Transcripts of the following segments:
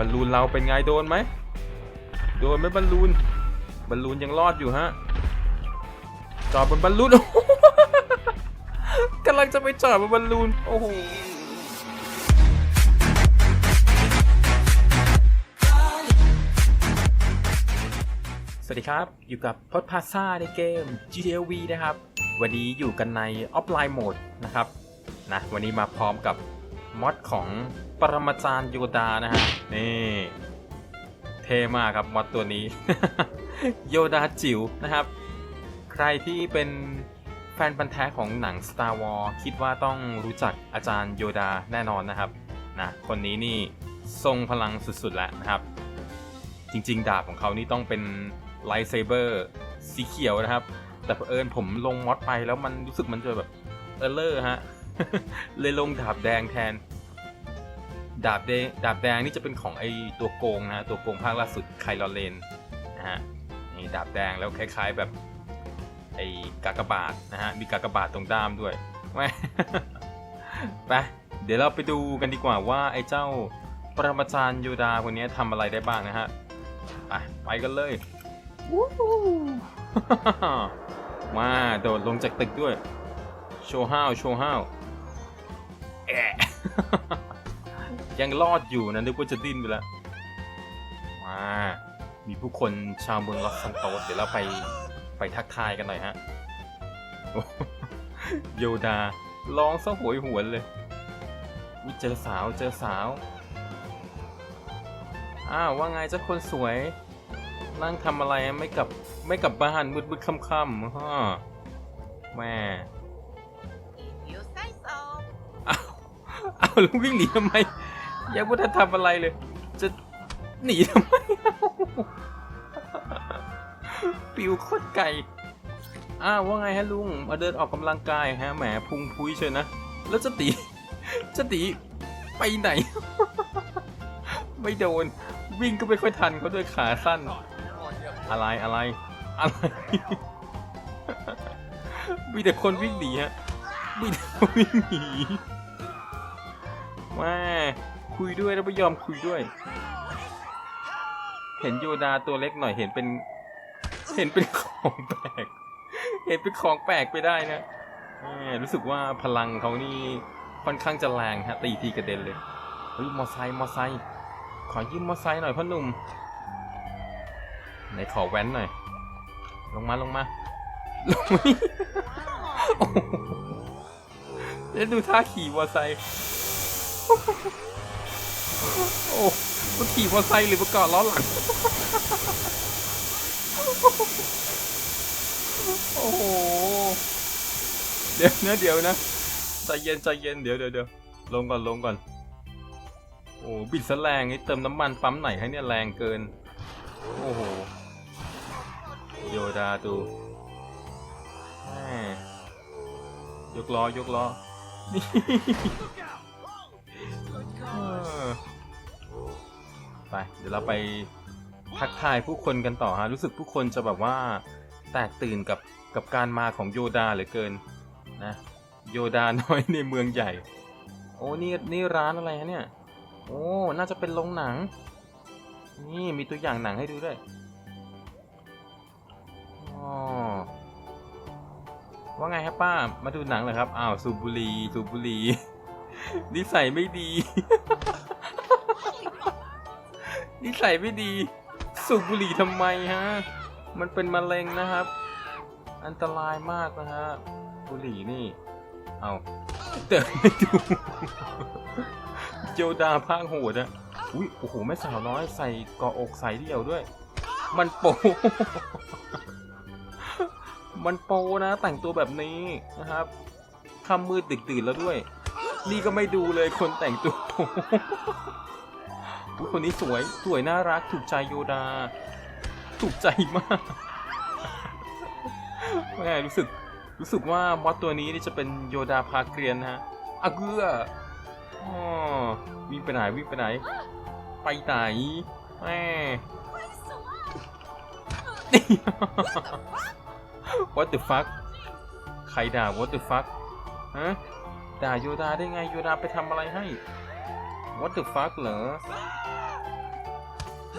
บอลลูนเราเป็นไงโดนไหมโดนไหมบอลลูนบอลลูนยังรอดอยู่ฮะจอดบนบอลลูนกำลังจะไปจอดบนบอลลูนโอ้โหสวัสดีครับ อยู่กับพอดพาซ่าในเกม GTA V นะครับ วันนี้อยู่กันในออฟไลน์โหมดนะครับนะวันนี้มาพร้อมกับมอดของ ปรมาจารย์โยดานะฮะ นี่ เท่มากครับมอดตัวนี้ โยดาจิ๋วนะครับ ใครที่เป็นแฟนพันธ์แท้ของหนัง Star Wars คิดว่าต้องรู้จักอาจารย์โยดาแน่นอนนะครับนะคนนี้นี่ทรงพลังสุดๆแล้วนะครับ จริงๆ ดาบของเขานี่ต้องเป็นไลท์เซเบอร์สีเขียวนะครับ แต่เผอิญผมลงมอดไปแล้วมันรู้สึกมันจะแบบเออเลอร์ฮะเลยลงดาบแดงแทน ดาบแดงดาบแดงนี่จะเป็นของไอตัวโกงนะตัวโกงภาคล่าสุดไคลอเลนนะฮะนี่ดาบแดงแล้วคล้ายๆแบบไอกากบาทนะฮะมีกากบาทตรงด้ามด้วยแม่ไปเดี๋ยวเราไปดูกันดีกว่าว่าไอ้เจ้าปรมาจารย์โยดาคนนี้ทำอะไรได้บ้างนะฮะไปไปกันเลยมาโดดลงจากตึกด้วย โชว์ห้าวโชว์ห้าวแอะ ยังรอดอยู่นะนึกว่าจะดิ้นไปแล้วมามีผู้คนชาวเมืองลอสซันโตสเดี๋ยวเราไปไปทักทายกันหน่อยฮะโอ้โยดาร้องซะโหวยหวนเลยอุ๊ยเจอสาวเจอสาว อ้าวว่าไงเจ้าคนสวย นั่งทำอะไรอะไม่กลับไม่กลับบ้านมืดมืดๆค่ำๆฮะแม่ You say so. อ้าวอ้าวแล้ววิ่งหนีทำไม ยังไม่ทันทำอะไรเลย จะหนีทำไมปิวโคตรไกลอ้าวว่าไงฮะลุง มาเดินออกกำลังกายฮะแหมพุงพุ้ยเชียนะ แล้วจะตีจะตีไปไหน ไม่โดน วิ่งก็ไม่ค่อยทันเขาด้วยขาสั้น อะไรอะไรอะไรมีแต่คนวิ่งหนีฮะมีแต่คนวิ่งหนีแม่ คุยด้วยแล้วไม่ยอมคุยด้วย เห็นโยดาตัวเล็กหน่อยเห็นเป็น เห็นเป็นของแปลก เห็นเป็นของแปลกไปได้นะรู้สึกว่าพลังเขานี่ค่อนข้างจะแรงฮะตีทีกระเด็นเลยเฮ้ยมอไซค์มอไซค์ขอยืมมอไซค์หน่อยพ่อหนุ่มไหนขอแว้นหน่อย ลงมาลงมาลงมาแล้วดูท่าขี่มอไซค์ โอ้มันขี่มอเตอร์ไซค์หรือประกอบล้อหลัง โอ้โห เดี๋ยวนะเดี๋ยวนะ ใจเย็นใจเย็นเดี๋ยวเดี๋ยวเดี๋ยวลงก่อนลงก่อน โอ้บิดซะแรงนี่เติมน้ำมันปั๊มไหนให้เนี่ยแรงเกิน โอ้โห โยดาตูแม่ยกล้อยกล้อนี่ ไป เดี๋ยวเราไปทักทายผู้คนกันต่อฮะรู้สึกผู้คนจะแบบว่าแตกตื่นกับกับการมาของโยดาเหลือเกินนะโยดาน้อยในเมืองใหญ่ โอ้นี่นี่ร้านอะไรฮะเนี่ย โอ้น่าจะเป็นโรงหนัง นี่มีตัวอย่างหนังให้ดูด้วยอ๋อว่าไงครับป้า มาดูหนังเหรอครับ อ้าวสูบุรีสูบุรีนิสัยไม่ดี นิสัยไม่ดี สูบบุหรี่ทำไมฮะ มันเป็นมะเร็งนะครับ อันตรายมากนะฮะ บุหรี่นี่ เอาเดินไม่ดูโจดาพางโหดอะอุ้ยโอ้โหแม่สาวน้อยใส่เกาะอกใส่เดี่ยวด้วย มันโป มันโปนะแต่งตัวแบบนี้นะครับค่ำมืดดึกตื่นแล้วด้วย นี่ก็ไม่ดูเลยคนแต่งตัวโป คนนี้สวยสวยน่ารักถูกใจโยดา ถูกใจมากแม่รู้สึกรู้สึกว่ามอสตัวนี้นี่จะเป็นโยดาพาเกรียนนะฮะอะเกืออ๋อวิ่งไปไหนวิ่งไปไหน ไปไหนแม่ What the fuck ใครด่า What the fuck ฮะด่าโยดาได้ไงโยดาไปทำอะไรให้ What the fuck เหรอ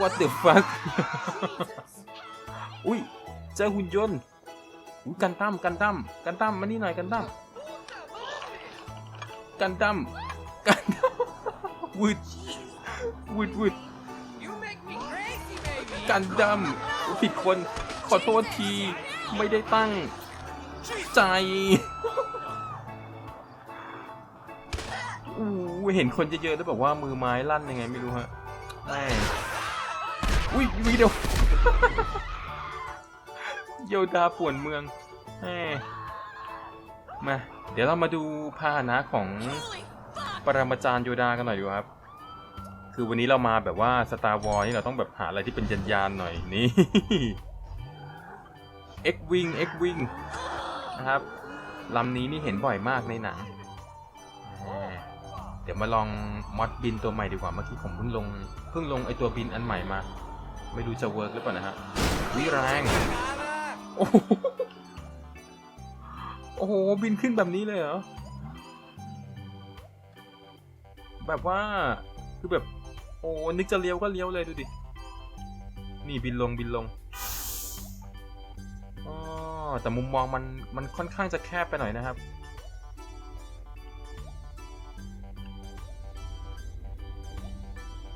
what the fuck อุ้ยเจอหุ่นยนต์อุ้ยกันตั้มกันตั้มกันตั้มมานี่หน่อยกันตั้มกันตั้มกันตั้มวืดวืดวืดกันดั้มผิดคนขอโทษทีไม่ได้ตั้งใจอู้เห็นคนเยอะๆแล้วบอกว่ามือไม้ลั่นยังไงไม่รู้ฮะแม่ อุ้ยวิดีโอโยดาป่วนเมืองแม่มา เดี๋ยวเรามาดูพาหนะของปรมาจารย์โยดากันหน่อยดีครับ คือวันนี้เรามาแบบว่าสตาร์วอ s นี่เราต้องแบบหาอะไรที่เป็นยันยานหน่อยนี่ X Wing X Wing นะครับลำนี้นี่เห็นบ่อยมากในหนังเดี๋ยวมาลองมอดบินตัวใหม่ดีกว่าเมื่อกี้ผมเพิ่งลงเพิ่งลงไอตัวบินอันใหม่มา ไม่รู้จะเวิร์กหรือเปล่านะฮะวิแรงโอ้โหโอ้โห บินขึ้นแบบนี้เลยเหรอ แบบว่า คือแบบ โอ้นึกจะเลี้ยวก็เลี้ยวเลยดูดิ นี่บินลงบินลงอ๋อแต่มุมมองมัน มันค่อนข้างจะแคบไปหน่อยนะครับ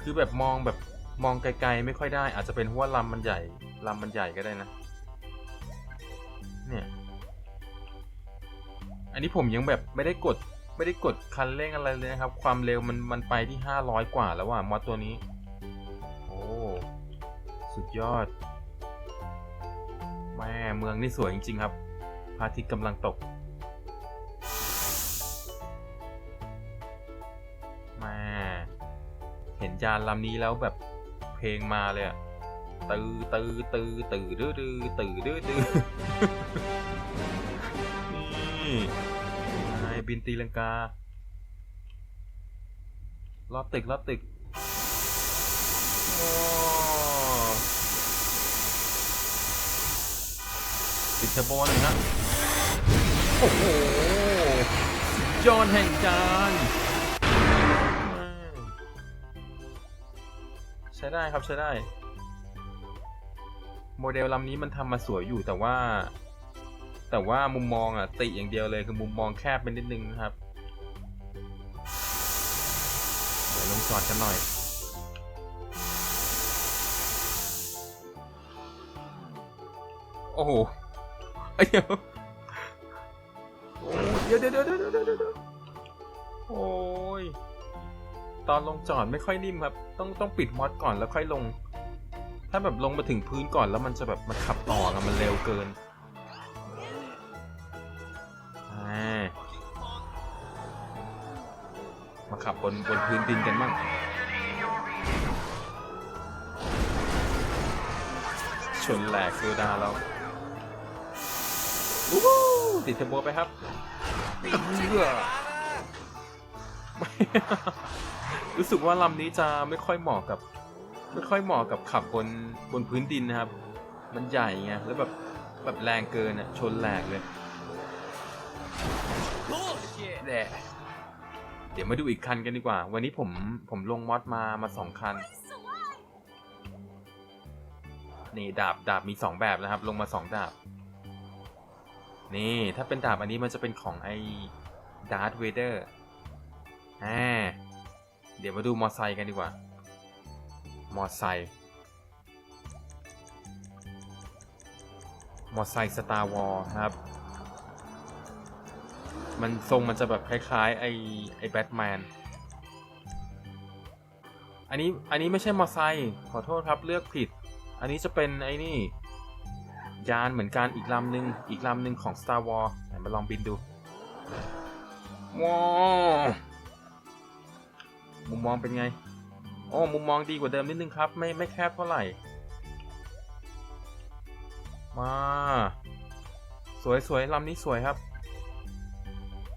คือแบบมองแบบ มองไกลๆไม่ค่อยได้ อาจจะเป็นเพราะว่าลำมันใหญ่ลำมันใหญ่ก็ได้นะ เนี่ย อันนี้ผมยังแบบไม่ได้กดไม่ได้กดคันเร่งอะไรเลยนะครับ ความเร็วมันมันไปที่ 500 กว่าแล้วว่ะมอตัวนี้ โอ้สุดยอด แม่เมืองนี่สวยจริง ๆ ครับพระอาทิตย์กำลังตกแม่เห็นยานลำนี้แล้วแบบ เพลงมาเลยอะตือตือตือตือดื้อดื้อตือดื้อดื้อนี่นายบินตีลังกา รอบตึกรอบตึกโอ้ติดเทอร์โบหนึ่งฮะโอ้โหสุดยอดแห่งจาน ได้ครับใช้ได้ โมเดลลำนี้มันทำมาสวยอยู่แต่ว่า แต่ว่ามุมมองอะติอย่างเดียวเลยคือมุมมองแคบไปนิดนึงนะครับเดี๋ยวลงจอดกันหน่อยโอ้โหเอ้ยเดี๋ยวโอ้เดี๋ยวเดี๋ยวเดี๋ยวเดี๋ยวเดี๋ยวเดี๋ยวโอ้ย ตอนลงจอดไม่ค่อยนิ่มครับ ต้องต้องปิดมอดก่อนแล้วค่อยลง ถ้าแบบลงมาถึงพื้นก่อนแล้วมันจะแบบมันขับต่ออะมันเร็วเกินมาขับบนบนพื้นดินกันบ้างชนแหลกโซดาเราอู้หูติดเทอร์โบไปครับเอื้อ รู้สึกว่าลำนี้จะไม่ค่อยเหมาะกับ ไม่ค่อยเหมาะกับขับบนบนพื้นดินนะครับ มันใหญ่ไงแล้วแบบแบบแรงเกินอะชนแหลกเลยแหลเดี๋ยวมาดูอีกคันกันดีกว่า วันนี้ผมผมลงมอดมามาสองคัน นี่ดาบดาบมีสองแบบนะครับ ลงมาสองดาบ นี่ถ้าเป็นดาบอันนี้มันจะเป็นของไอ้ดาร์ธเวเดอร์อ่า เดี๋ยวมาดูมอไซค์กันดีกว่า มอไซค์มอไซค์สตาร์วอลครับ มันทรงมันจะแบบคล้ายๆ ไอ้ไอ้แบทแมน อันนี้อันนี้ไม่ใช่มอไซค์ขอโทษครับเลือกผิด อันนี้จะเป็นไอ้นี่ ยานเหมือนกันอีกลำหนึ่งอีกลำหนึ่งของ Star Wars ไหนมาลองบินดูว้าว มองเป็นไงโอ้มุมมองดีกว่าเดิมนิดนึงครับ ไม่ไม่แคบเท่าไหร่ มา สวยสวยลำนี้สวยครับ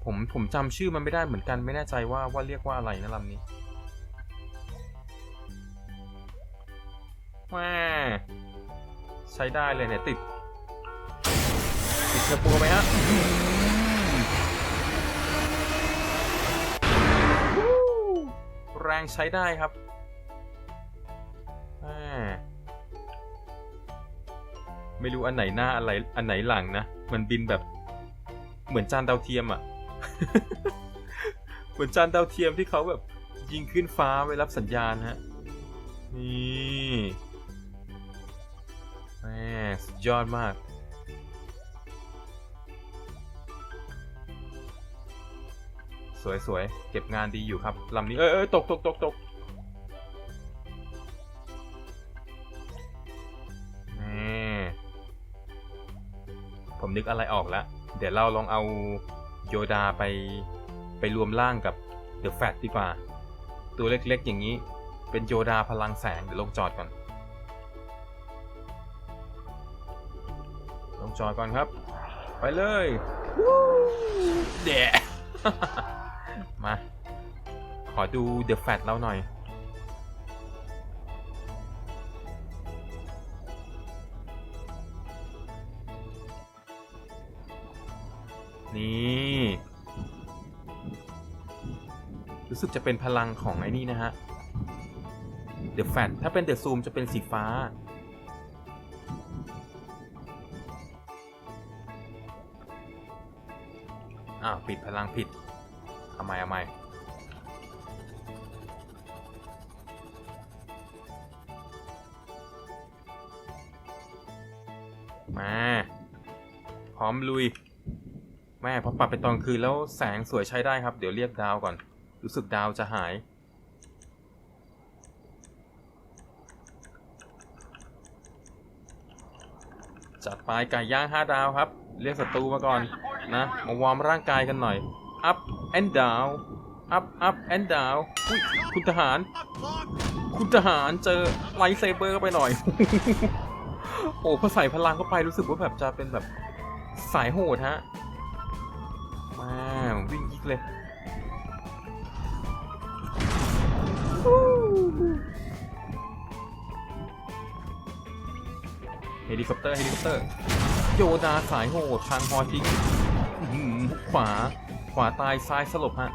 ผมผมจำชื่อมันไม่ได้เหมือนกันไม่แน่ใจว่าว่าเรียกว่าอะไรนะลำนี้แม่ใช้ได้เลยเนี่ยติด ติดเทอร์โบไหมฮะ แรงใช้ได้ครับไม่รู้อันไหนหน้าอะไรอันไหนหลังนะ มันบินแบบ เหมือนจานดาวเทียมอะ่ะ เหมือนจานดาวเทียมที่เขาแบบ ยิงขึ้นฟ้าไว้รับสัญญาณฮะ นี่แม่สุดยอดมาก สวยๆเก็บงานดีอยู่ครับลำนี้เอ้ยเอ้ยตกตกตกตกนี่ผมนึกอะไรออกแล้ว เดี๋ยวเราลองเอาโยดาไปไปรวมร่างกับเดอะแฟตดีกว่า ตัวเล็กๆอย่างนี้ เป็นโยดาพลังแสงเดี๋ยวลงจอดก่อน ลงจอดก่อนครับ ไปเลยเดะ มา ขอดูเดอะแฟตเราหน่อย นี่รู้สึกจะเป็นพลังของไอ้นี่นะฮะ เดอะแฟตถ้าเป็นเดอะซูมจะเป็นสีฟ้า อ้าว ปิดพลังผิด ทำไมทำไมมาพร้อมลุย แม่พอปรับไปตอนคืนแล้วแสงสวยใช้ได้ครับ เดี๋ยวเรียกดาวก่อน รู้สึกดาวจะหาย จัดไปไก่ย่าง5ดาวครับ เรียกศัตรูมาก่อนนะ มาวอร์มร่างกายกันหน่อย up and down up up and down อุ้ยคุณทหาร คุณทหารเจอไลท์เซเบอร์ไปหน่อย โอ้พอใส่พลังเข้าไปรู้สึกว่าแบบจะเป็นแบบสายโหดฮะ มาวิ่งยิกเลยเฮลิคอปเตอร์เฮลิคอปเตอร์ โยดาสายโหดทางฮอทิ้งขวา ขวาตายซ้ายสลบฮะ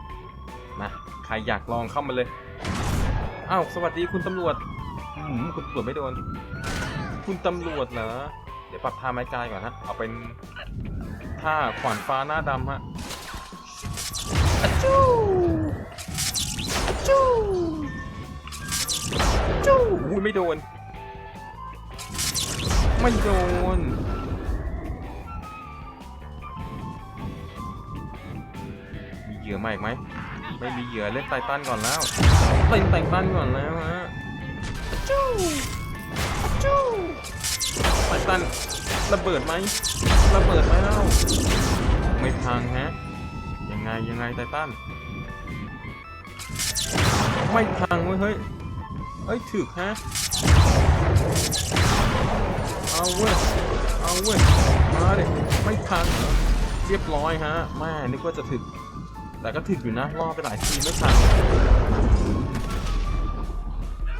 มาใครอยากลองเข้ามาเลยอ้าวสวัสดีคุณตำรวจอื้อหือคุณตำรวจไม่โดน คุณตำรวจเหรอเดี๋ยวปรับท่าไม้กายก่อนฮะเอาเป็นท่าขวานฟ้าหน้าดำฮะอะจู้อะจู้อะจู้อุ้ยไม่โดน ไม่โดน ยื่อมาอีกไหมไม่มีเหยื่อเล่นไททันก่อนแล้วเล่นไททันก่อนแล้วฮะจู้จู้ไททันระเบิดไหมระเบิดไหมเล่าไม่พังฮะยังไงยังไงไททันไม่พังเว้ยเฮ้ยเฮ้ยถึกฮะเอาเว้ยเอาเว้ยมาเด็ไม่พังเหรอเรียบร้อยฮะแม่นึกว่าจะถึก แต่ก็ถึกอยู่นะล่อไปหลายทีไม่ทัน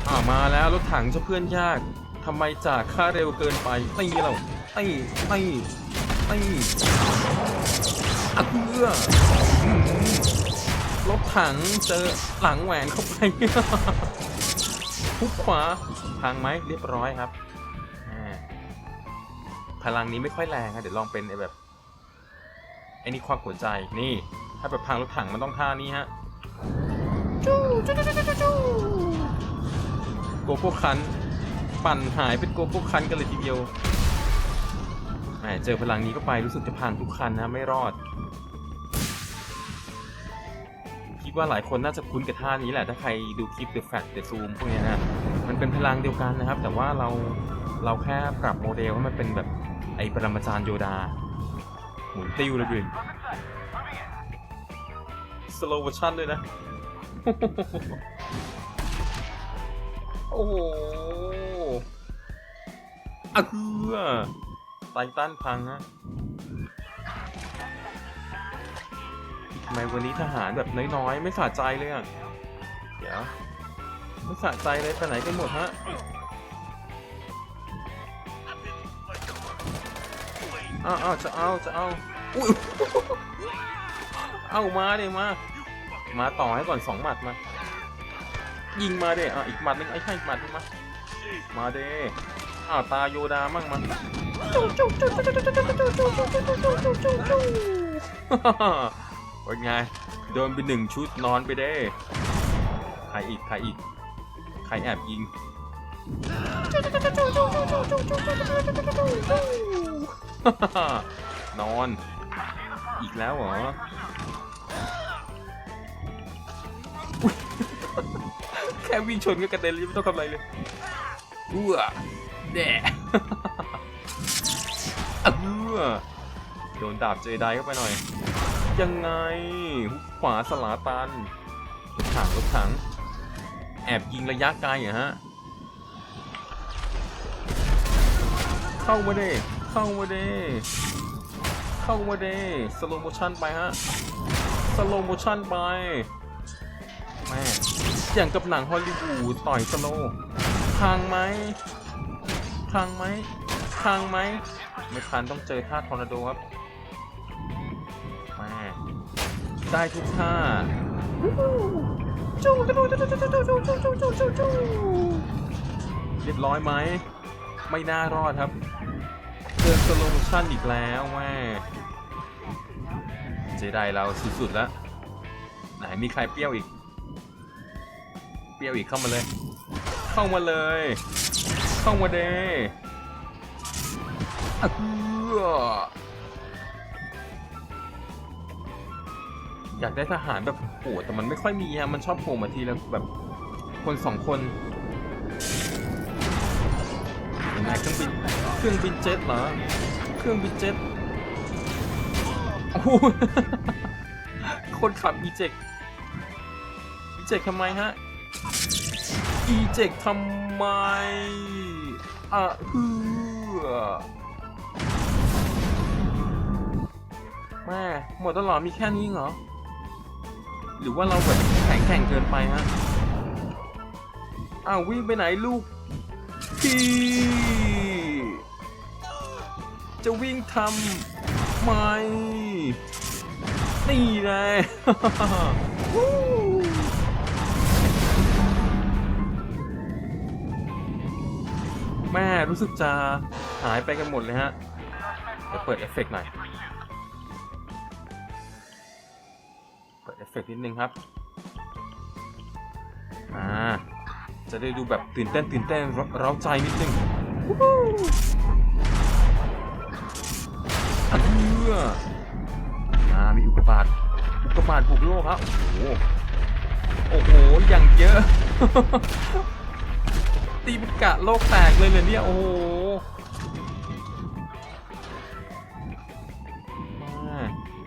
อ่ามาแล้วรถถังจะเพื่อนยากทำไมจากค่าเร็วเกินไปตีเราตีตีตีอะเพื่ออื้อรถถังเจอหลังแหวนเข้าไปทุบขวาพังไหมเรียบร้อยครับพลังนี้ไม่ค่อยแรงครับเดี๋ยวลองเป็นไอ้แบบไอ้นี่ควักหัวใจนี่ ถ้าแบบพังรถถังมันต้องท่านี้ฮะจู้จู้จู้จู้จู้โกโก้คัน ปั่นหายเป็นโกโก้คันกันเลยทีเดียวแหมเจอพลังนี้ก็ไปรู้สึกจะพังทุกคันนะไม่รอด คิดว่าหลายคนน่าจะคุ้นกับท่านี้แหละ ถ้าใครดูคลิป The Fat The Zoom พวกเนี้ยนะมันเป็นพลังเดียวกันนะครับ แต่ว่าเราเราแค่ปรับโมเดลให้มันเป็นแบบไอ้ปรมาจารย์โยดา หมุนติ้วเลยดิ สโลว์วอร์ชันด้วยนะ โอ้โหอะคือไททันพังฮะทำไมวันนี้ทหารแบบน้อยๆ ไม่สะใจเลยอะ เดี๋ยว ไม่สะใจเลยไปไหนกันหมดฮะอ้าวอ้าวจะเอาจะเอา อุ้ยเอามาดิมา มาต่อให้ก่อนสองหมัดมา ยิงมาเด้อะอีกหมัดหนึงไอ้ให้อีกหมัดนึงมา มาเด้อ้าวตาโยดามั่งมาเป็นไงโดนไปหนึ่งชุดนอนไปเด้ใครอีกใครอีกใครแอบยิงนอน อีกแล้วเหรอ ค่วิ่งชนก็กระเด็นเลยไม่ต้องทำอะไรเลยอ้วแด่เออโดนดาบเจไดเข้าไปหน่อย ยังไงฮุกขวาสลาตันรถถังรถถัง แอบยิงระยะไกลเหรอะฮะ เข้ามาเด้เข้ามาเด้เข้ามาเด้สโลโมชั่นไปฮะสโลโมชั่นไปแม่ อย่างกับหนังฮอลลีวูดต่อยสโลว์ทางไหมทางไหมทางไหมไม่ทันต้องเจอท่าทอร์นาโดครับแม่ได้ทุกท่าจูจูจูจูจูจูจูจูจูจูจูเรียบร้อยไหม ไม่น่ารอดครับเดินสโลโมชั่นอีกแล้วแม่เจไดเราสุดๆแล้ว ไหนมีใครเปรี้ยวอีก เปรี้ยวอีกเข้ามาเลย เข้ามาเลย เข้ามาเดอะเอออยากได้ทหารแบบโหดแต่มันไม่ค่อยมีฮะมันชอบโผล่มาทีแล้วแบบคนสองคนยังไงเครื่องบินเครื่องบินเจ็ตเหรอเครื่องบินเจ็ตโอ้โหคนขับอีเจ็กอีเจ็กทำไมฮะ อีเจกทำไมอะฮือแม่หมดตลอดมีแค่นี้เหรอ หรือว่าเราแบบแข็งแกร่งเกินไปฮะอ้าววิ่งไปไหนลูกพี่จะวิ่งทำไมนี่ไง แม่รู้สึกจะหายไปกันหมดเลยฮะเดี๋ยวเปิดเอฟเฟกต์หน่อย เปิดเอฟเฟกต์นิดนึงครับ อ่า จะได้ดูแบบตื่นเต้นตื่นเต้นเร้าใจนิดนึงเพื่ออ่ามีอุกกาบาตอุกกาบาตบุกโลกครับโอ้โห โอ้โห อย่างเยอะ ตีเป็นกะโลกแตกเลยเลยเนี่ยโอ้โห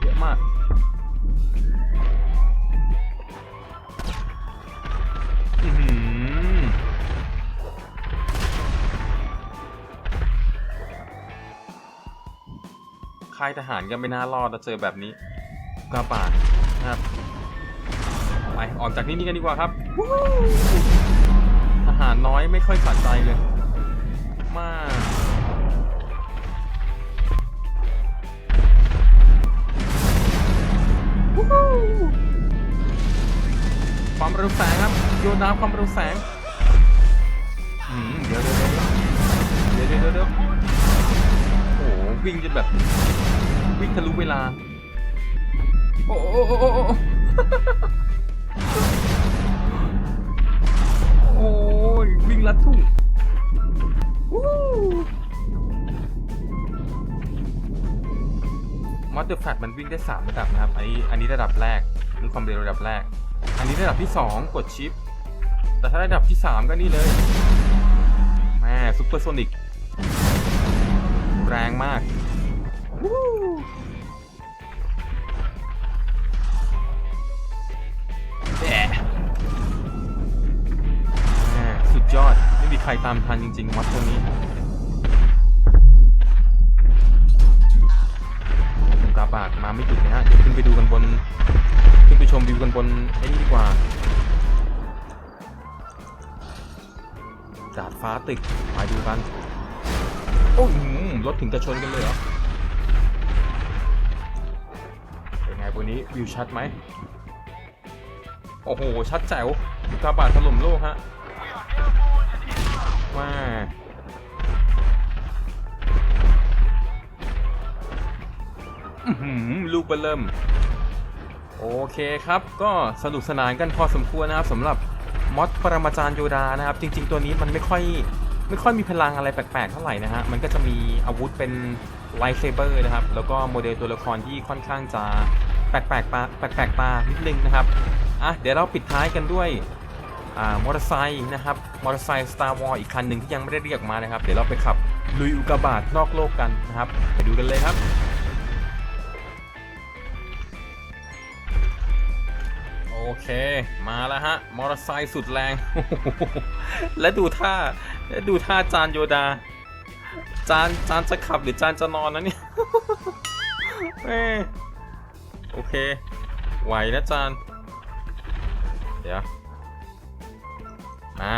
เยอะมากค่ายทหารก็ไม่น่ารอดถ้าเจอแบบนี้กระบาดนะครับไปออกจากที่นี่กันดีกว่าครับารน้อยไม่ค่อยสะใจเลย มากความเร็วแสงครับ โยนน้ำความเร็วแสงอืมเดี๋ยวเดี๋ยวเดี๋ยวเดี๋ยวเดี๋ยวเดี๋ยวโอ้โหวิ่งจนแบบ วิ่งทะลุเวลา โอ้ ลัดทุ่งมอเตอร์แฟลมันวิ่งได้ 3 ระดับนะครับ อันนี้อันนี้ระดับแรกนี่ความเร็วระดับแรก อันนี้ระดับที่ 2 กดชิป แต่ถ้าระดับที่ 3 ก็นี่เลยแม่ซุปเปอร์โซนิก แรงมากวู้ ดยอด ไม่มีใครตามทันจริงๆวัดตัวนี้กาบากมาไม่หยุดนะฮะเดี๋ยวขึ้นไปดูกันบน ขึ้นไปชมวิวกันบนไอ้นี่ดีกว่าดาดฟ้าตึกมาดูกัน โอ้ยรถถึงจะชนกันเลยเหรอ เป็นไงบนนี้วิวชัดไหม โอ้โห ชัดแจ๋วอุกาบาตถล่มโลกฮะ ว่า ลูกเบลเริ่ม โอเคครับ ก็สนุกสนานกันพอสมควรนะครับสำหรับมอดปรมาจารย์โยดานะครับ จริง ๆ ตัวนี้มันไม่ค่อยไม่ค่อยมีพลังอะไรแปลกๆเท่าไหร่นะฮะ มันก็จะมีอาวุธเป็นไลท์เซเบอร์นะครับ แล้วก็โมเดลตัวละครที่ค่อนข้างจะแปลกๆตาแปลกๆตานิดนึงนะครับ อะ เดี๋ยวเราปิดท้ายกันด้วย มอเตอร์ไซค์นะครับ มอเตอร์ไซค์ Star Wars อีกคันหนึ่งที่ยังไม่ได้เรียกมานะครับ เดี๋ยวเราไปขับลุยอุกกาบาตนอกโลกกันนะครับ ไปดูกันเลยครับโอเค มาแล้วฮะ มอเตอร์ไซค์สุดแรง และดูท่า และดูท่าจานโยดา จานจานจะขับหรือจานจะนอนนะเนี่ยเอ้ยโอเค ไหวนะจาน เดี๋ยว มา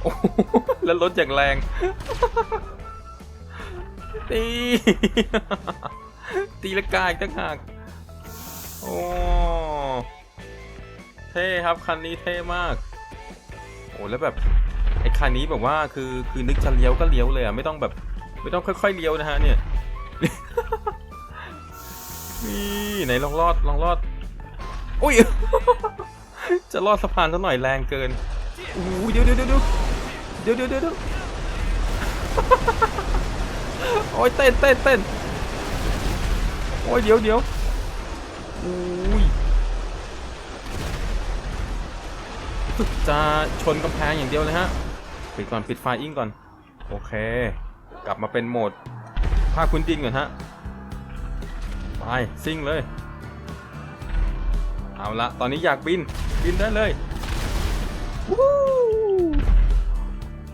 โอ้โหแล้วรถอย่างแรงตี ตีละกาอีกตั้งหากโอ้เท่ครับคันนี้เท่มาก โอ้แล้วแบบไอ้คันนี้แบบว่าคือคือนึกจะเลี้ยวก็เลี้ยวเลยอะไม่ต้องแบบ ไม่ต้องค่อยๆเลี้ยวนะฮะเนี่ยนี่ไหนลองรอดลองรอด อุ้ย จะรอดสะพานซะหน่อยแรงเกิน โอ้โหเดี๋ยวเดี๋ยวเดี๋ยวเดี๋ยวเดี๋ยวเดี๋ยวโอ้ยเต้นเต้นเต้นโอ้ยเดี๋ยวเดี๋ยวอุ้ยจะชนกำแพงอย่างเดียวเลยฮะ ปิดก่อนปิดไฟอิงก่อน โอเค กลับมาเป็นโหมดภาคพื้นดินก่อนฮะ ไปซิ่งเลย เอาละตอนนี้อยากบิน บินได้เลย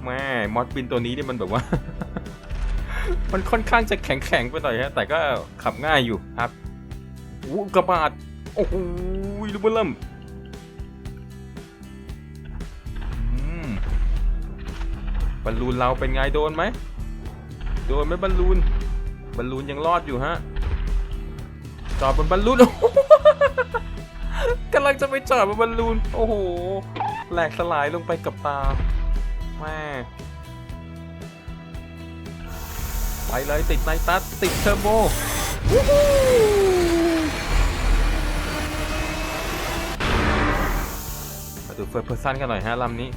แม่มอดบินตัวนี้นี่มันแบบว่า มันค่อนข้างจะแข็งแข็งๆไปหน่อยฮะ แต่ก็ขับง่ายอยู่ครับวู้กระบาดโอ้โหลูกเบอร์เริ่มอืมบอลลูนเราเป็นไงโดนไหม โดนไหมบอลลูนบอลลูนยังรอดอยู่ฮะจอดบนบอลลูนกำลังจะไปจอดบนบอลลูน โอ้โห แหลกสลายลงไปกับตาแม่ไปเลยติดไนตัสติดเทอร์โบมาดูเฟิร์สเพอร์ซันกันหน่อยฮะลำนี้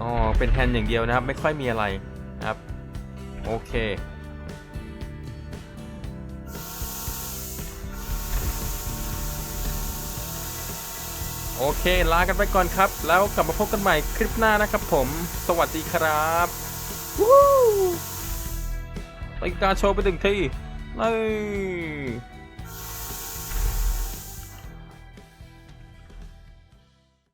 อ๋อ เป็นแฮนด์อย่างเดียวนะครับ ไม่ค่อยมีอะไรนะครับ โอเค โอเค ลากันไปก่อนครับ แล้วกลับมาพบกันใหม่คลิปหน้านะครับผม สวัสดีครับวู้ไปการโชว์ไปถึงที่เลย